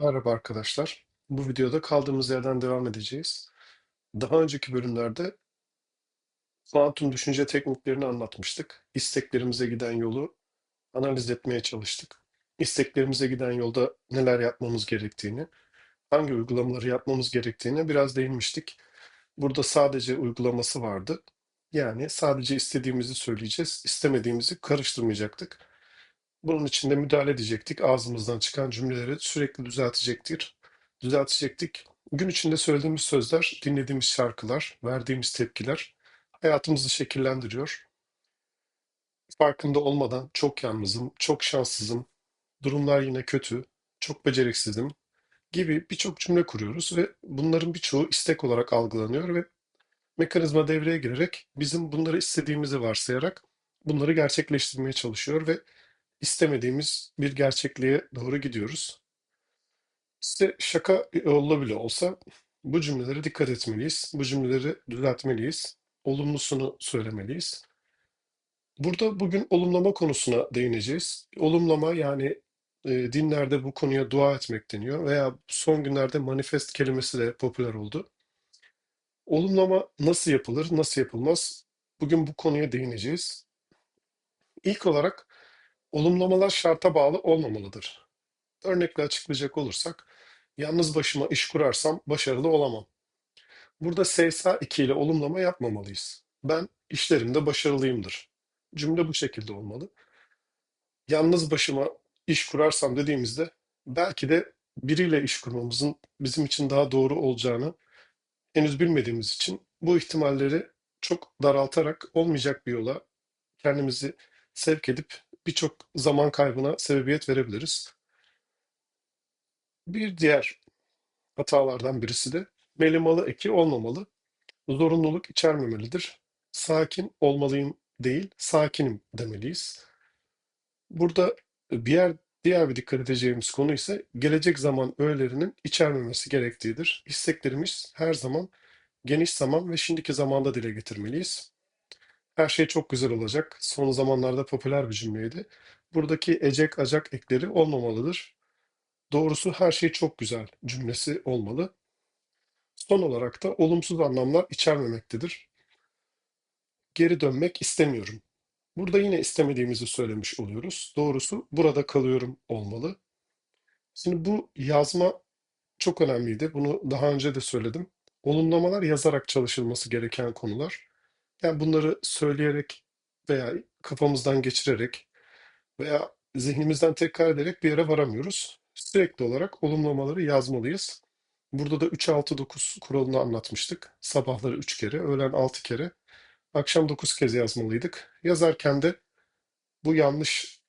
Merhaba arkadaşlar. Bu videoda kaldığımız yerden devam edeceğiz. Daha önceki bölümlerde kuantum düşünce tekniklerini anlatmıştık. İsteklerimize giden yolu analiz etmeye çalıştık. İsteklerimize giden yolda neler yapmamız gerektiğini, hangi uygulamaları yapmamız gerektiğine biraz değinmiştik. Burada sadece uygulaması vardı. Yani sadece istediğimizi söyleyeceğiz, istemediğimizi karıştırmayacaktık. Bunun için de müdahale edecektik. Ağzımızdan çıkan cümleleri sürekli düzeltecektir. Düzeltecektik. Gün içinde söylediğimiz sözler, dinlediğimiz şarkılar, verdiğimiz tepkiler hayatımızı şekillendiriyor. Farkında olmadan çok yalnızım, çok şanssızım, durumlar yine kötü, çok beceriksizim gibi birçok cümle kuruyoruz ve bunların birçoğu istek olarak algılanıyor ve mekanizma devreye girerek bizim bunları istediğimizi varsayarak bunları gerçekleştirmeye çalışıyor ve istemediğimiz bir gerçekliğe doğru gidiyoruz. İşte şaka yolla bile olsa bu cümlelere dikkat etmeliyiz. Bu cümleleri düzeltmeliyiz. Olumlusunu söylemeliyiz. Burada bugün olumlama konusuna değineceğiz. Olumlama yani e, dinlerde bu konuya dua etmek deniyor veya son günlerde manifest kelimesi de popüler oldu. Olumlama nasıl yapılır, nasıl yapılmaz? Bugün bu konuya değineceğiz. İlk olarak olumlamalar şarta bağlı olmamalıdır. Örnekle açıklayacak olursak, yalnız başıma iş kurarsam başarılı olamam. Burada SSA 2 ile olumlama yapmamalıyız. Ben işlerimde başarılıyımdır. Cümle bu şekilde olmalı. Yalnız başıma iş kurarsam dediğimizde belki de biriyle iş kurmamızın bizim için daha doğru olacağını henüz bilmediğimiz için bu ihtimalleri çok daraltarak olmayacak bir yola kendimizi sevk edip birçok zaman kaybına sebebiyet verebiliriz. Bir diğer hatalardan birisi de melimalı eki olmamalı. Zorunluluk içermemelidir. Sakin olmalıyım değil, sakinim demeliyiz. Burada bir diğer bir dikkat edeceğimiz konu ise gelecek zaman öğelerinin içermemesi gerektiğidir. İsteklerimiz her zaman geniş zaman ve şimdiki zamanda dile getirmeliyiz. Her şey çok güzel olacak. Son zamanlarda popüler bir cümleydi. Buradaki ecek acak ekleri olmamalıdır. Doğrusu her şey çok güzel cümlesi olmalı. Son olarak da olumsuz anlamlar içermemektedir. Geri dönmek istemiyorum. Burada yine istemediğimizi söylemiş oluyoruz. Doğrusu burada kalıyorum olmalı. Şimdi bu yazma çok önemliydi. Bunu daha önce de söyledim. Olumlamalar yazarak çalışılması gereken konular. Yani bunları söyleyerek veya kafamızdan geçirerek veya zihnimizden tekrar ederek bir yere varamıyoruz. Sürekli olarak olumlamaları yazmalıyız. Burada da 3-6-9 kuralını anlatmıştık. Sabahları 3 kere, öğlen 6 kere, akşam 9 kez yazmalıydık. Yazarken de bu yanlış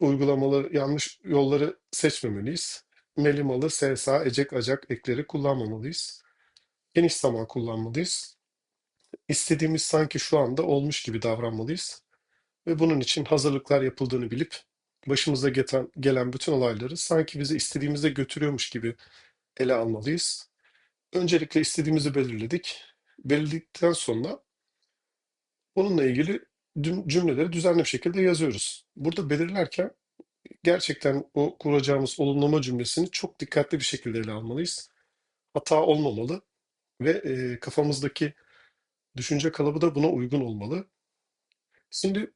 uygulamaları, yanlış yolları seçmemeliyiz. Melimalı, SSA, ecek, acak ekleri kullanmamalıyız. Geniş zaman kullanmalıyız. İstediğimiz sanki şu anda olmuş gibi davranmalıyız. Ve bunun için hazırlıklar yapıldığını bilip başımıza gelen, gelen bütün olayları sanki bizi istediğimizde götürüyormuş gibi ele almalıyız. Öncelikle istediğimizi belirledik. Belirledikten sonra bununla ilgili cümleleri düzenli bir şekilde yazıyoruz. Burada belirlerken gerçekten o kuracağımız olumlama cümlesini çok dikkatli bir şekilde ele almalıyız. Hata olmamalı ve e, kafamızdaki düşünce kalıbı da buna uygun olmalı. Şimdi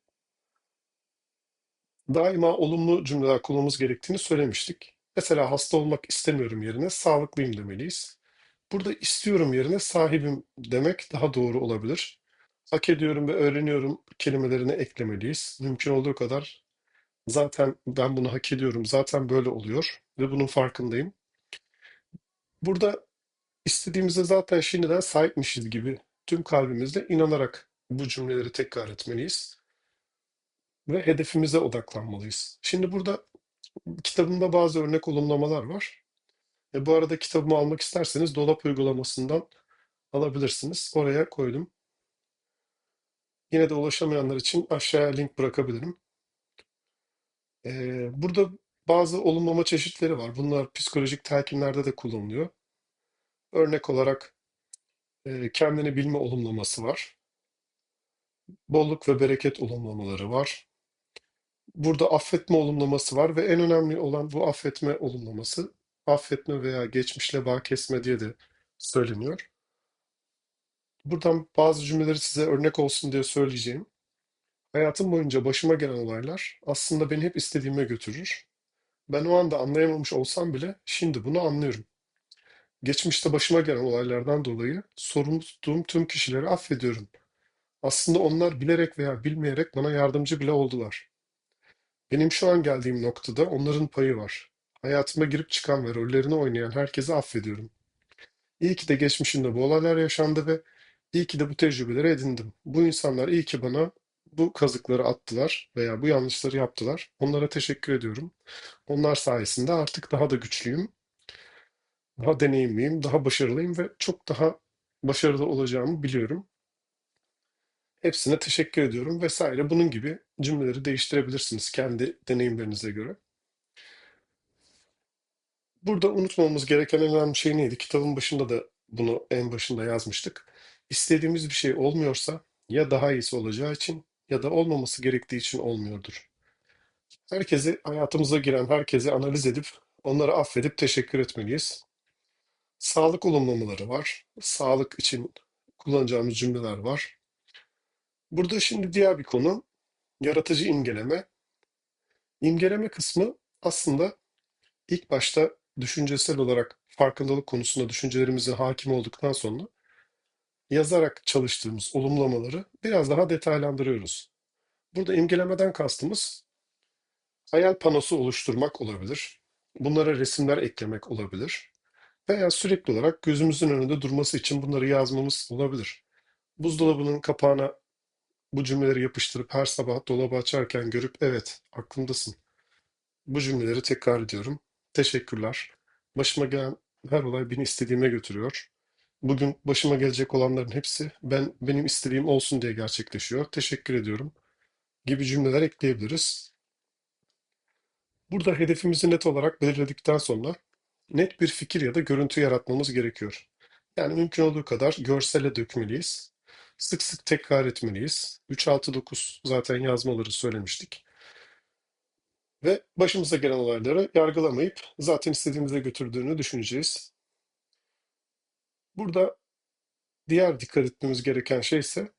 daima olumlu cümleler kullanmamız gerektiğini söylemiştik. Mesela hasta olmak istemiyorum yerine sağlıklıyım demeliyiz. Burada istiyorum yerine sahibim demek daha doğru olabilir. Hak ediyorum ve öğreniyorum kelimelerini eklemeliyiz. Mümkün olduğu kadar zaten ben bunu hak ediyorum, zaten böyle oluyor ve bunun farkındayım. Burada istediğimize zaten şimdiden sahipmişiz gibi tüm kalbimizle inanarak bu cümleleri tekrar etmeliyiz ve hedefimize odaklanmalıyız. Şimdi burada kitabımda bazı örnek olumlamalar var. E, bu arada kitabımı almak isterseniz dolap uygulamasından alabilirsiniz. Oraya koydum. Yine de ulaşamayanlar için aşağıya link bırakabilirim. E, burada bazı olumlama çeşitleri var. Bunlar psikolojik telkinlerde de kullanılıyor. Örnek olarak kendini bilme olumlaması var. Bolluk ve bereket olumlamaları var. Burada affetme olumlaması var ve en önemli olan bu affetme olumlaması. affetme veya geçmişle bağ kesme diye de söyleniyor. Buradan bazı cümleleri size örnek olsun diye söyleyeceğim. Hayatım boyunca başıma gelen olaylar aslında beni hep istediğime götürür. Ben o anda anlayamamış olsam bile şimdi bunu anlıyorum. Geçmişte başıma gelen olaylardan dolayı sorumlu tuttuğum tüm kişileri affediyorum. Aslında onlar bilerek veya bilmeyerek bana yardımcı bile oldular. Benim şu an geldiğim noktada onların payı var. Hayatıma girip çıkan ve rollerini oynayan herkesi affediyorum. İyi ki de geçmişinde bu olaylar yaşandı ve iyi ki de bu tecrübeleri edindim. Bu insanlar iyi ki bana bu kazıkları attılar veya bu yanlışları yaptılar. Onlara teşekkür ediyorum. Onlar sayesinde artık daha da güçlüyüm, daha deneyimliyim, daha başarılıyım ve çok daha başarılı olacağımı biliyorum. Hepsine teşekkür ediyorum vesaire. Bunun gibi cümleleri değiştirebilirsiniz kendi deneyimlerinize göre. Burada unutmamamız gereken en önemli şey neydi? Kitabın başında da bunu en başında yazmıştık. İstediğimiz bir şey olmuyorsa ya daha iyisi olacağı için ya da olmaması gerektiği için olmuyordur. Herkesi, hayatımıza giren herkesi analiz edip onları affedip teşekkür etmeliyiz. Sağlık olumlamaları var. Sağlık için kullanacağımız cümleler var. Burada şimdi diğer bir konu yaratıcı imgeleme. İmgeleme kısmı aslında ilk başta düşüncesel olarak farkındalık konusunda düşüncelerimize hakim olduktan sonra yazarak çalıştığımız olumlamaları biraz daha detaylandırıyoruz. Burada imgelemeden kastımız hayal panosu oluşturmak olabilir. Bunlara resimler eklemek olabilir. Veya sürekli olarak gözümüzün önünde durması için bunları yazmamız olabilir. Buzdolabının kapağına bu cümleleri yapıştırıp her sabah dolabı açarken görüp evet aklımdasın. Bu cümleleri tekrar ediyorum. Teşekkürler. Başıma gelen her olay beni istediğime götürüyor. Bugün başıma gelecek olanların hepsi ben benim istediğim olsun diye gerçekleşiyor. Teşekkür ediyorum gibi cümleler ekleyebiliriz. Burada hedefimizi net olarak belirledikten sonra net bir fikir ya da görüntü yaratmamız gerekiyor. Yani mümkün olduğu kadar görsele dökmeliyiz. Sık sık tekrar etmeliyiz. 3-6-9 zaten yazmaları söylemiştik. Ve başımıza gelen olayları yargılamayıp zaten istediğimize götürdüğünü düşüneceğiz. Burada diğer dikkat etmemiz gereken şey ise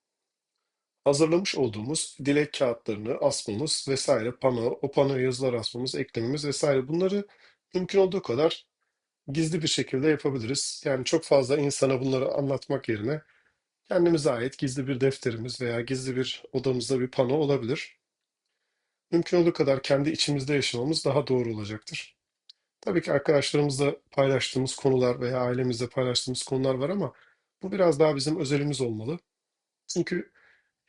hazırlamış olduğumuz dilek kağıtlarını asmamız vesaire, pano, o panoya yazılar asmamız, eklememiz vesaire bunları mümkün olduğu kadar gizli bir şekilde yapabiliriz. Yani çok fazla insana bunları anlatmak yerine kendimize ait gizli bir defterimiz veya gizli bir odamızda bir pano olabilir. Mümkün olduğu kadar kendi içimizde yaşamamız daha doğru olacaktır. Tabii ki arkadaşlarımızla paylaştığımız konular veya ailemizle paylaştığımız konular var ama bu biraz daha bizim özelimiz olmalı. Çünkü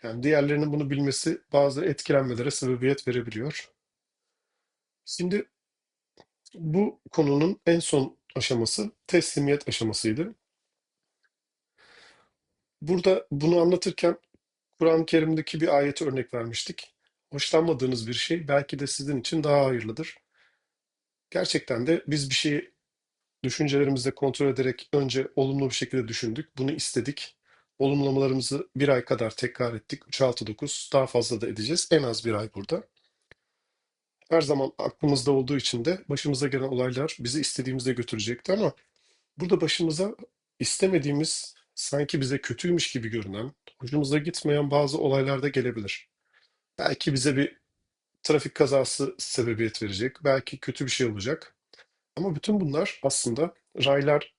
yani diğerlerinin bunu bilmesi bazı etkilenmelere sebebiyet verebiliyor. Şimdi bu konunun en son aşaması teslimiyet aşamasıydı. Burada bunu anlatırken Kur'an-ı Kerim'deki bir ayeti örnek vermiştik. Hoşlanmadığınız bir şey belki de sizin için daha hayırlıdır. Gerçekten de biz bir şeyi düşüncelerimizde kontrol ederek önce olumlu bir şekilde düşündük. Bunu istedik. Olumlamalarımızı bir ay kadar tekrar ettik. 3-6-9 daha fazla da edeceğiz. En az bir ay burada. Her zaman aklımızda olduğu için de başımıza gelen olaylar bizi istediğimizde götürecekti ama burada başımıza istemediğimiz, sanki bize kötüymüş gibi görünen, hoşumuza gitmeyen bazı olaylar da gelebilir. Belki bize bir trafik kazası sebebiyet verecek, belki kötü bir şey olacak. Ama bütün bunlar aslında raylar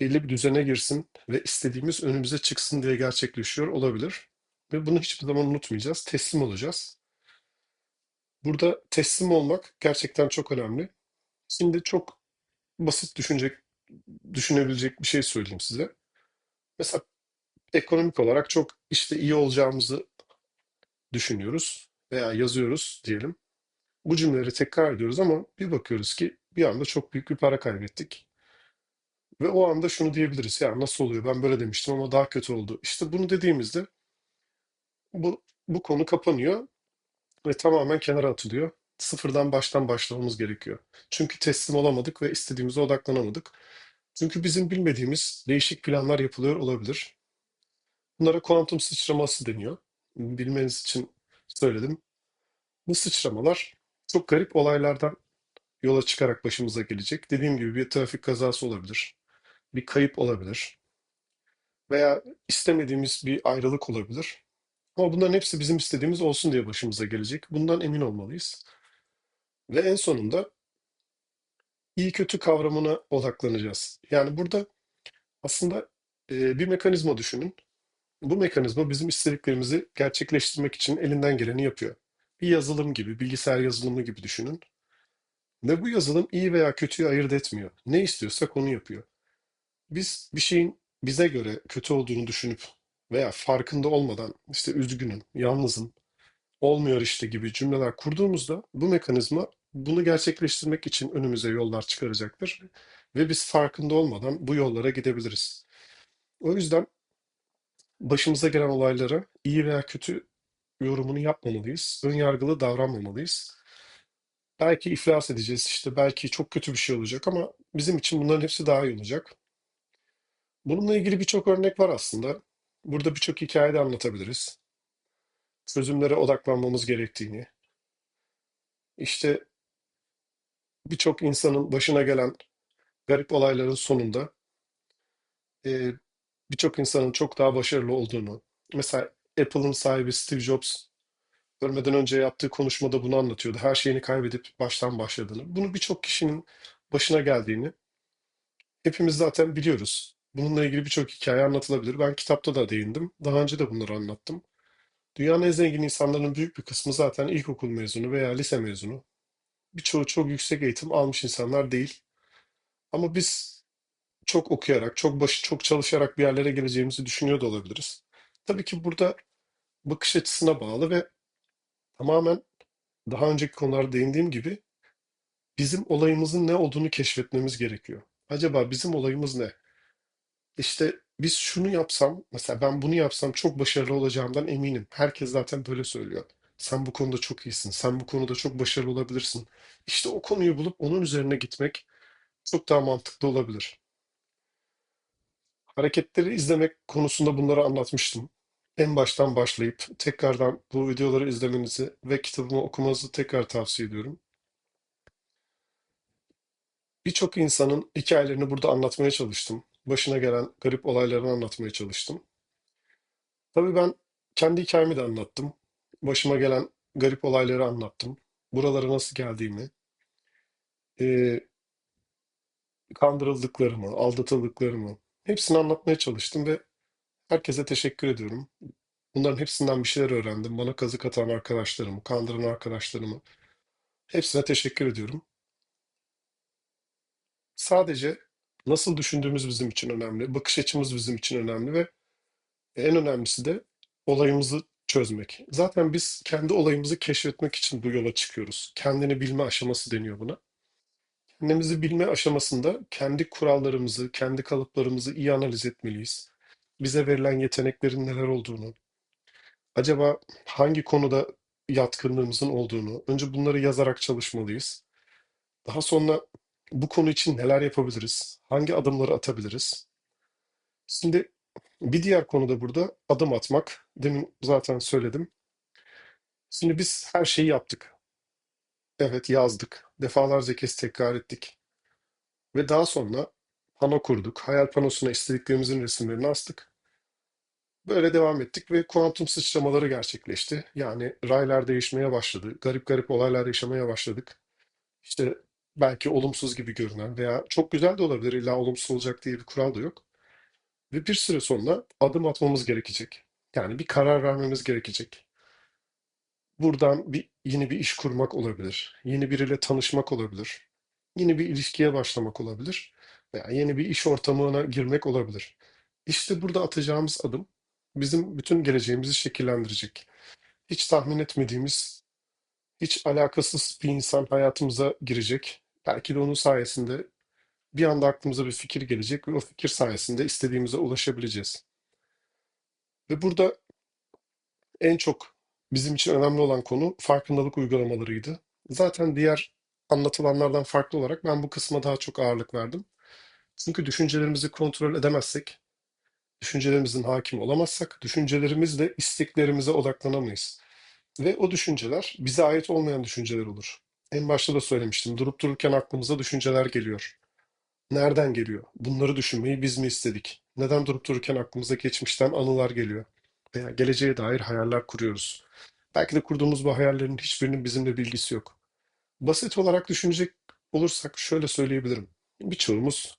belli bir düzene girsin ve istediğimiz önümüze çıksın diye gerçekleşiyor olabilir. Ve bunu hiçbir zaman unutmayacağız. Teslim olacağız. Burada teslim olmak gerçekten çok önemli. Şimdi çok basit düşünecek, düşünebilecek bir şey söyleyeyim size. Mesela ekonomik olarak çok işte iyi olacağımızı düşünüyoruz veya yazıyoruz diyelim. Bu cümleleri tekrar ediyoruz ama bir bakıyoruz ki bir anda çok büyük bir para kaybettik. Ve o anda şunu diyebiliriz. Ya nasıl oluyor? Ben böyle demiştim ama daha kötü oldu. İşte bunu dediğimizde bu, bu konu kapanıyor ve tamamen kenara atılıyor. Sıfırdan baştan başlamamız gerekiyor. Çünkü teslim olamadık ve istediğimize odaklanamadık. Çünkü bizim bilmediğimiz değişik planlar yapılıyor olabilir. Bunlara kuantum sıçraması deniyor. Bilmeniz için söyledim. Bu sıçramalar çok garip olaylardan yola çıkarak başımıza gelecek. Dediğim gibi bir trafik kazası olabilir, bir kayıp olabilir veya istemediğimiz bir ayrılık olabilir. Ama bunların hepsi bizim istediğimiz olsun diye başımıza gelecek. Bundan emin olmalıyız. Ve en sonunda iyi kötü kavramına odaklanacağız. Yani burada aslında e, bir mekanizma düşünün. Bu mekanizma bizim istediklerimizi gerçekleştirmek için elinden geleni yapıyor. Bir yazılım gibi, bilgisayar yazılımı gibi düşünün. Ve bu yazılım iyi veya kötüyü ayırt etmiyor. Ne istiyorsak onu yapıyor. Biz bir şeyin bize göre kötü olduğunu düşünüp veya farkında olmadan işte üzgünüm, yalnızım, olmuyor işte gibi cümleler kurduğumuzda bu mekanizma bunu gerçekleştirmek için önümüze yollar çıkaracaktır. Ve biz farkında olmadan bu yollara gidebiliriz. O yüzden başımıza gelen olaylara iyi veya kötü yorumunu yapmamalıyız. Önyargılı davranmamalıyız. Belki iflas edeceğiz işte belki çok kötü bir şey olacak ama bizim için bunların hepsi daha iyi olacak. Bununla ilgili birçok örnek var aslında. Burada birçok hikaye de anlatabiliriz. Çözümlere odaklanmamız gerektiğini, işte birçok insanın başına gelen garip olayların sonunda e, birçok insanın çok daha başarılı olduğunu, mesela Apple'ın sahibi Steve Jobs ölmeden önce yaptığı konuşmada bunu anlatıyordu. Her şeyini kaybedip baştan başladığını. Bunu birçok kişinin başına geldiğini hepimiz zaten biliyoruz. Bununla ilgili birçok hikaye anlatılabilir. Ben kitapta da değindim. Daha önce de bunları anlattım. Dünyanın en zengin insanların büyük bir kısmı zaten ilkokul mezunu veya lise mezunu. Birçoğu çok yüksek eğitim almış insanlar değil. Ama biz çok okuyarak, çok başı, çok çalışarak bir yerlere geleceğimizi düşünüyor da olabiliriz. Tabii ki burada bakış açısına bağlı ve tamamen daha önceki konularda değindiğim gibi bizim olayımızın ne olduğunu keşfetmemiz gerekiyor. Acaba bizim olayımız ne? İşte biz şunu yapsam, mesela ben bunu yapsam çok başarılı olacağımdan eminim. Herkes zaten böyle söylüyor. Sen bu konuda çok iyisin, sen bu konuda çok başarılı olabilirsin. İşte o konuyu bulup onun üzerine gitmek çok daha mantıklı olabilir. Hareketleri izlemek konusunda bunları anlatmıştım. En baştan başlayıp tekrardan bu videoları izlemenizi ve kitabımı okumanızı tekrar tavsiye ediyorum. Birçok insanın hikayelerini burada anlatmaya çalıştım. Başına gelen garip olaylarını anlatmaya çalıştım. Tabii ben kendi hikayemi de anlattım. Başıma gelen garip olayları anlattım. Buralara nasıl geldiğimi, eee, kandırıldıklarımı, aldatıldıklarımı hepsini anlatmaya çalıştım ve herkese teşekkür ediyorum. Bunların hepsinden bir şeyler öğrendim. Bana kazık atan arkadaşlarımı, kandıran arkadaşlarımı hepsine teşekkür ediyorum. Sadece nasıl düşündüğümüz bizim için önemli, bakış açımız bizim için önemli ve en önemlisi de olayımızı çözmek. Zaten biz kendi olayımızı keşfetmek için bu yola çıkıyoruz. Kendini bilme aşaması deniyor buna. Kendimizi bilme aşamasında kendi kurallarımızı, kendi kalıplarımızı iyi analiz etmeliyiz. Bize verilen yeteneklerin neler olduğunu, acaba hangi konuda yatkınlığımızın olduğunu, önce bunları yazarak çalışmalıyız. Daha sonra bu konu için neler yapabiliriz? Hangi adımları atabiliriz? Şimdi bir diğer konu da burada adım atmak. Demin zaten söyledim. Şimdi biz her şeyi yaptık. Evet yazdık. Defalarca kez tekrar ettik. Ve daha sonra pano kurduk. Hayal panosuna istediklerimizin resimlerini astık. Böyle devam ettik ve kuantum sıçramaları gerçekleşti. Yani raylar değişmeye başladı. Garip garip olaylar yaşamaya başladık. İşte belki olumsuz gibi görünen veya çok güzel de olabilir. İlla olumsuz olacak diye bir kural da yok. Ve bir süre sonra adım atmamız gerekecek. Yani bir karar vermemiz gerekecek. Buradan bir yeni bir iş kurmak olabilir. Yeni biriyle tanışmak olabilir. Yeni bir ilişkiye başlamak olabilir. Veya yeni bir iş ortamına girmek olabilir. İşte burada atacağımız adım bizim bütün geleceğimizi şekillendirecek. Hiç tahmin etmediğimiz, hiç alakasız bir insan hayatımıza girecek. Belki de onun sayesinde bir anda aklımıza bir fikir gelecek ve o fikir sayesinde istediğimize ulaşabileceğiz. Ve burada en çok bizim için önemli olan konu farkındalık uygulamalarıydı. Zaten diğer anlatılanlardan farklı olarak ben bu kısma daha çok ağırlık verdim. Çünkü düşüncelerimizi kontrol edemezsek, düşüncelerimizin hakim olamazsak, düşüncelerimizle isteklerimize odaklanamayız. Ve o düşünceler bize ait olmayan düşünceler olur. En başta da söylemiştim. Durup dururken aklımıza düşünceler geliyor. Nereden geliyor? Bunları düşünmeyi biz mi istedik? Neden durup dururken aklımıza geçmişten anılar geliyor? Veya geleceğe dair hayaller kuruyoruz. Belki de kurduğumuz bu hayallerin hiçbirinin bizimle bilgisi yok. Basit olarak düşünecek olursak şöyle söyleyebilirim. Birçoğumuz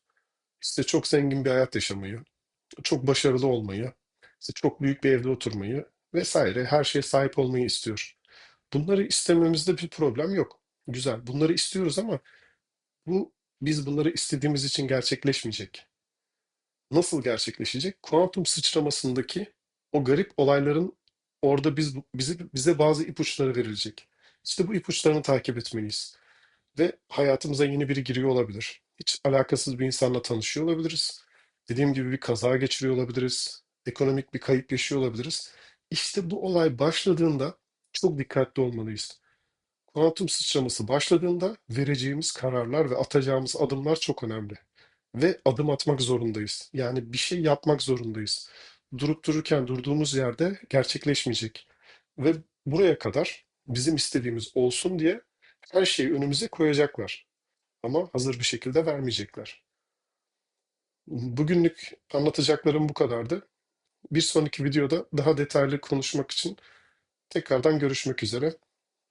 işte çok zengin bir hayat yaşamayı, çok başarılı olmayı, işte çok büyük bir evde oturmayı vesaire her şeye sahip olmayı istiyor. Bunları istememizde bir problem yok. Güzel. Bunları istiyoruz ama bu biz bunları istediğimiz için gerçekleşmeyecek. Nasıl gerçekleşecek? Kuantum sıçramasındaki o garip olayların orada biz bizi, bize bazı ipuçları verilecek. İşte bu ipuçlarını takip etmeliyiz. Ve hayatımıza yeni biri giriyor olabilir. Hiç alakasız bir insanla tanışıyor olabiliriz. Dediğim gibi bir kaza geçiriyor olabiliriz. Ekonomik bir kayıp yaşıyor olabiliriz. İşte bu olay başladığında çok dikkatli olmalıyız. Kuantum sıçraması başladığında vereceğimiz kararlar ve atacağımız adımlar çok önemli. Ve adım atmak zorundayız. Yani bir şey yapmak zorundayız. Durup dururken durduğumuz yerde gerçekleşmeyecek. Ve buraya kadar bizim istediğimiz olsun diye her şeyi önümüze koyacaklar. Ama hazır bir şekilde vermeyecekler. Bugünlük anlatacaklarım bu kadardı. Bir sonraki videoda daha detaylı konuşmak için tekrardan görüşmek üzere.